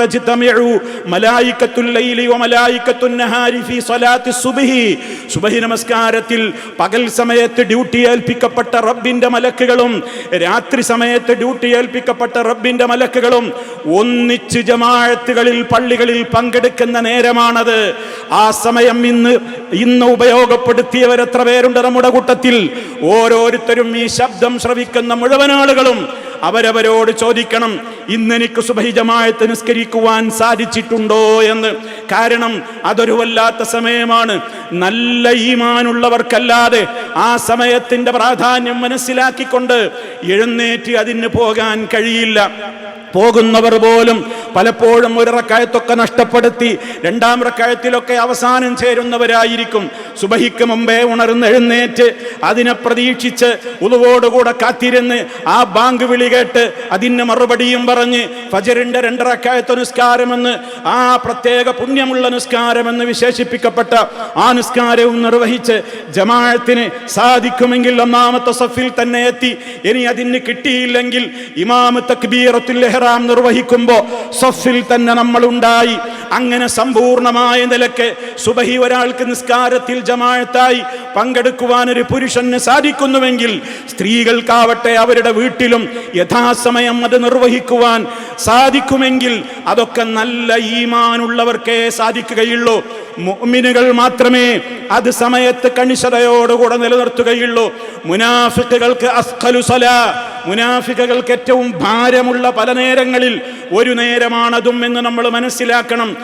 തജ്തമിഉ മലായികത്തുൽ ലൈലി വമലായികത്തുൻ നഹാരി ഫീ സ്വലാത്തി സുബ്ഹി. സുബ്ഹി നമസ്കാരത്തിൽ പകൽ സമയത്ത് ഡ്യൂട്ടി ഏൽപ്പിക്കപ്പെട്ട റബ്ബിന്റെ മലക്കുകളും രാത്രി സമയത്ത് ഡ്യൂട്ടി ഏൽപ്പിക്കപ്പെട്ട റബ്ബിന്റെ മലക്കുകളും ഒന്നിച്ച് ജമാഅത്തുകളിൽ പള്ളികളിൽ പങ്കെടുക്കുന്ന നേരമാണത്. ആ സമയം ഇന്ന് ഇന്ന് ഉപയോഗപ്പെടുത്തിയവർ എത്ര പേരുണ്ട് നമ്മുടെ കൂട്ടത്തിൽ? ഓരോരുത്തരും ഈ ശബ്ദം ശ്രവിക്കുന്ന മുഴുവൻ ആളുകളും അവരവരോട് ചോദിക്കണം ഇന്നെനിക്ക് എനിക്ക് ജമാഅത്ത് നിസ്കരിക്കുവാൻ സാധിച്ചിട്ടുണ്ടോ എന്ന്. കാരണം അതൊരു വല്ലാത്ത സമയമാണ്. നല്ല ഈമാനുള്ളവർക്കല്ലാതെ ആ സമയത്തിന്റെ പ്രാധാന്യം മനസ്സിലാക്കിക്കൊണ്ട് എഴുന്നേറ്റ് അതിന് പോകാൻ കഴിയില്ല. പോകുന്നവർ പോലും പലപ്പോഴും ഒരു റക്കായത്തൊക്കെ നഷ്ടപ്പെടുത്തി രണ്ടാം റക്കായത്തിലൊക്കെ അവസാനം ചേരുന്നവരായിരിക്കും. സുബഹിക്ക് മുമ്പേ ഉണർന്ന് എഴുന്നേറ്റ് അതിനെ പ്രതീക്ഷിച്ച് ഉളവോടുകൂടെ കാത്തിരുന്ന് ആ ബാങ്ക് വിളി കേട്ട് അതിന് മറുപടിയും പറഞ്ഞ് ഫജറിന്റെ രണ്ടറക്കായത്ത നിസ്കാരമെന്ന് ആ പ്രത്യേക പുണ്യമുള്ള നിസ്കാരമെന്ന് വിശേഷിപ്പിക്കപ്പെട്ട ആ നിസ്കാരവും നിർവഹിച്ച് ജമാഅത്തിന് സാധിക്കുമെങ്കിൽ ഒന്നാമത്തെ സഫിൽ തന്നെ എത്തി. ഇനി അതിന് കിട്ടിയില്ലെങ്കിൽ ഇമാമ തക്ബീറത്തുൽ ഇഹ്റാം നിർവഹിക്കുമ്പോൾ സഫിൽ തന്നെ നമ്മൾ ഉണ്ടായി അങ്ങനെ സമ്പൂർണമായ നിലയ്ക്ക് സുബഹി ഒരാൾക്ക് നിസ്കാരത്തിൽ ജമാഅത്തായി പങ്കെടുക്കുവാൻ ഒരു പുരുഷന് സാധിക്കുന്നുവെങ്കിൽ സ്ത്രീകൾക്കാവട്ടെ അവരുടെ വീട്ടിലും യഥാസമയം അത് നിർവഹിക്കുവാൻ സാധിക്കുമെങ്കിൽ അതൊക്കെ നല്ല ഈമാനുള്ളവർക്കേ സാധിക്കുകയുള്ളൂ. മുഅ്മിനുകൾ മാത്രമേ അത് സമയത്ത് കണിശതയോടുകൂടെ നിലനിർത്തുകയുള്ളൂ. മുനാഫിക്കുകൾക്ക് അസ്ഖലു സല. മുനാഫിക്കുകൾക്ക് ഏറ്റവും ഭാരമുള്ള പല നേരങ്ങളിൽ ഒരു നേരമാണതും എന്ന് നമ്മൾ മനസ്സിലാക്കണം.